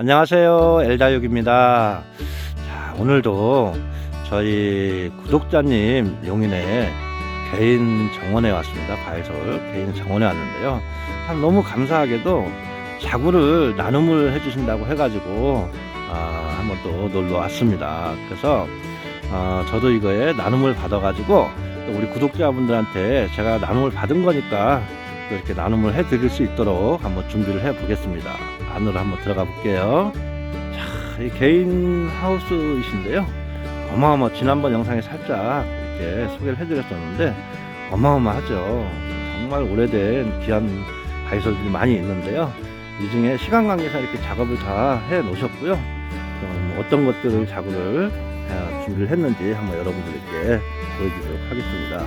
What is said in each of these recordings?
안녕하세요. 엘다육입니다. 자 오늘도 저희 구독자님 용인에 개인 정원에 왔습니다. 바이솔 개인 정원에 왔는데요. 참 너무 감사하게도 자구를 나눔을 해주신다고 해가지고 아, 한번 또 놀러 왔습니다. 그래서 어, 저도 이거에 나눔을 받아가지고 또 우리 구독자분들한테 제가 나눔을 받은 거니까 또 이렇게 나눔을 해드릴 수 있도록 한번 준비를 해 보겠습니다. 안으로 한번 들어가 볼게요. 자, 이 개인 하우스이신데요. 어마어마 지난번 영상에 살짝 이렇게 소개를 해드렸었는데 어마어마하죠. 정말 오래된 귀한 바이솔들이 많이 있는데요. 이 중에 시간 관계상 이렇게 작업을 다 해 놓으셨고요. 좀 어떤 것들을 작업을 어, 준비를 했는지 한번 여러분들께 보여드리도록 하겠습니다.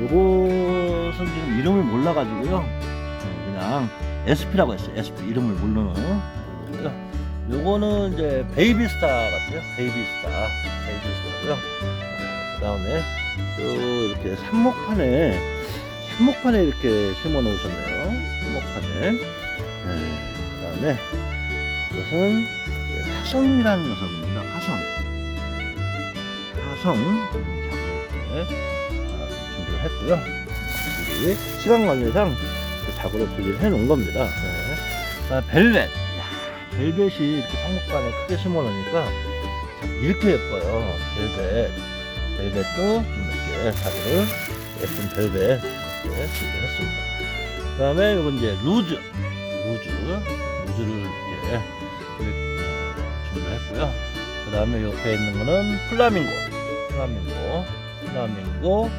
요것은 지금 이름을 몰라가지고요. 어, 그냥 SP라고 했어요. SP 이름을 모르는. 요거는 이제 베이비스타 같아요. 베이비스타. 베이비스타고요. 그 다음에 또 이렇게 삽목판에 삽목판에 이렇게 심어 놓으셨네요. 삽목판에. 네, 그 다음에 이것은 화성이라는 녀석입니다. 화성. 화성. 작업을 준비를 했고요. 시간 관계상 그 작업을 분리를 해 놓은 겁니다. 네. 아, 벨벳. 이야, 벨벳이 이렇게 상목관에 크게 심어 놓으니까 참 이렇게 예뻐요. 벨벳. 벨벳도 좀 이렇게 작업을 예쁜 벨벳 이렇게 준비를 했습니다. 그 다음에 이건 이제 루즈. 루즈. 루즈를 이렇게, 어, 준비를 했고요. 그 다음에 옆에 있는 거는 플라밍고. 플라밍고. 플라밍고.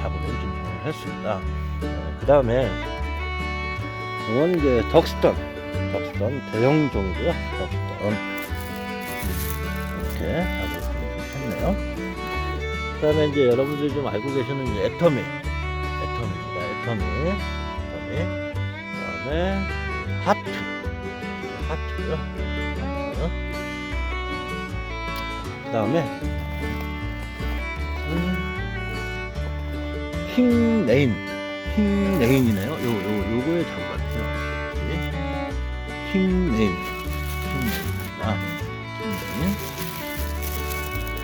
작업을 좀 정리를 했습니다. 그 다음에 이건 이제 덕스턴, 덕스턴 대형 종이고요. 덕스턴 이렇게 좀 했네요. 그 다음에 이제 여러분들이 좀 알고 계시는 이제 애터미, 애터미입니다. 애터미, 애터미. 그 다음에 하트, 하트고요. 하트. 그 다음에 음, 킹 레인 킹 레인이네요. 요, 요, 요거의 작업 같아요 그치? 킹 레인 킹 레인 네,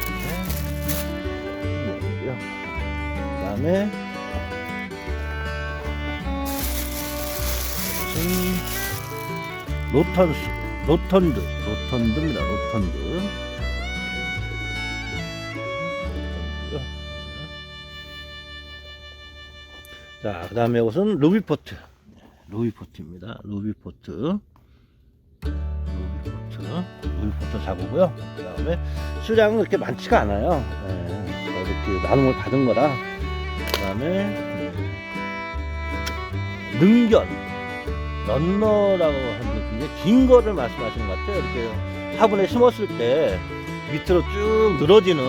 킹 레인이고요 그 다음에 로턴스 로턴드. 로턴드입니다. 로턴드 자, 그 다음에 옷은 루비포트. 루비포트입니다. 루비포트. 루비포트. 루비포트 작업고요. 그 다음에 수량은 그렇게 많지가 않아요. 네, 이렇게 나눔을 받은 거라. 그 다음에 능견. 런너라고 하는 굉장히 긴 거를 말씀하시는 것 같아요. 이렇게 화분에 심었을 때 밑으로 쭉 늘어지는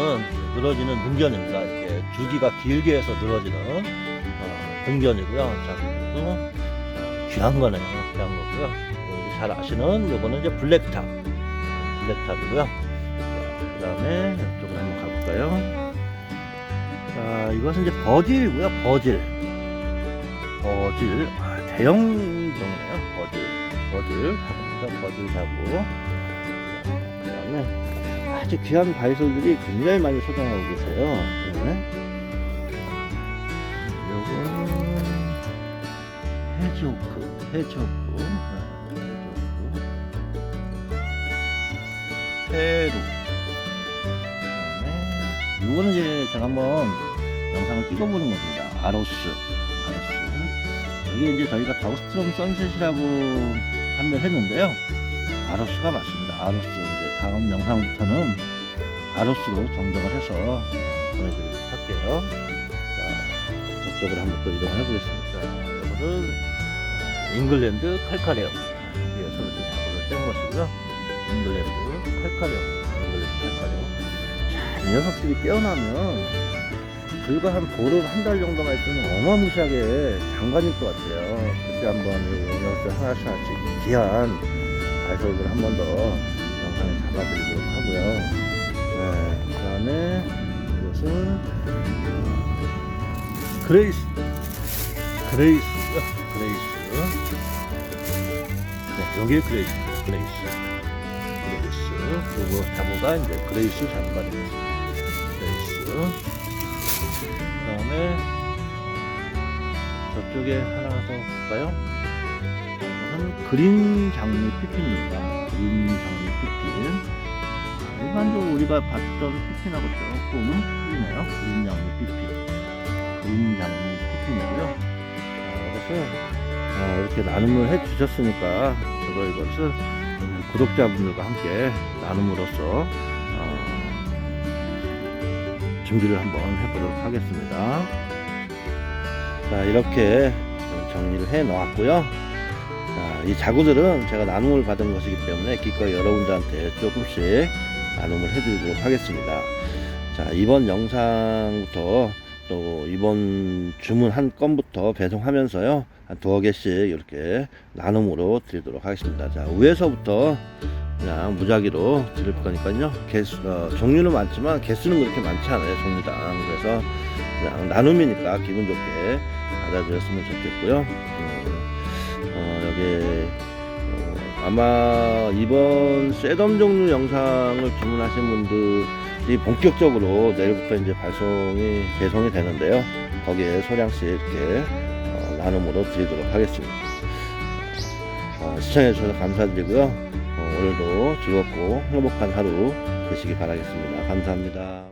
늘어지는 능견입니다. 이렇게 줄기가 길게 해서 늘어지는 어, 등견이고요. 자, 그리고 어, 귀한 거네요. 귀한 거고요. 어, 잘 아시는 요거는 이제 블랙탑. 블랙탑이고요. 그 다음에 이쪽으로 한번 가볼까요? 자, 이것은 이제 버질이고요. 버질. 버질. 아, 대형 종이네요. 버질. 버질. 버질 작업. 그 다음에 아주 귀한 바이솔들이 굉장히 많이 소장하고 계세요. 네. 해조크, 네, 해조크, 페루. 그다음에 요거는 이제 제가 한번 영상을 찍어보는 겁니다. 아로스, 아로스. 이게 이제 저희가 다우스트롬 선셋이라고 판매를 했는데요. 아로스가 맞습니다. 아로스 이제 다음 영상부터는 아로스로 정정을 해서 보내드리도록 할게요. 자, 저쪽으로 한번 또 이동해 보겠습니다. 이거는 잉글랜드 칼카레오 여기에서 이제 작업을 뗀 것이고요. 잉글랜드 칼카레오, 잉글랜드 칼카레오. 자, 이 녀석들이 깨어나면 불과 한 보름 한 달 정도만 있으면 어마무시하게 장관일 것 같아요. 그때 한번 이 녀석들 하나씩 하나씩 귀한 발소리를 한번 더 영상에 잡아드리도록 하고요. 네, 그 다음에 이것은 그레이스 그레이스 여기에 그레이스입니다 그레이스 그레이스 요거 자모가 이제 그레이스 자모가 되겠습니다 그레이스 그 다음에 저쪽에 하나 더 볼까요? 이것은 그린 장미 피핀입니다. 그린 장미 피핀. 일반적으로 우리가 봤던 피핀하고 조금 틀리네요. 그린 장미 피핀. 그린 장미 피핀이고요. 아, 이것을 아, 이렇게 나눔을 해 주셨으니까 저도 이것을 음, 구독자분들과 함께 나눔으로써 어, 준비를 한번 해보도록 하겠습니다. 자 이렇게 정리를 해 놓았고요. 자, 이 자구들은 제가 나눔을 받은 것이기 때문에 기꺼이 여러분들한테 조금씩 나눔을 해드리도록 하겠습니다. 자 이번 영상부터 또 이번 주문 한 건부터 배송하면서요 한 두어 개씩 이렇게 나눔으로 드리도록 하겠습니다. 자 위에서부터 그냥 무작위로 드릴 거니까요. 개수 어, 종류는 많지만 개수는 그렇게 많지 않아요 종류당. 그래서 그냥 나눔이니까 기분 좋게 받아들였으면 좋겠고요. 음, 어, 여기 어, 아마 이번 셋덤 종류 영상을 주문하신 분들이 본격적으로 내일부터 이제 발송이 배송이 되는데요. 거기에 소량씩 이렇게 어, 나눔으로 드리도록 하겠습니다. 어, 시청해 주셔서 감사드리고요. 어, 오늘도 즐겁고 행복한 하루 되시기 바라겠습니다. 감사합니다.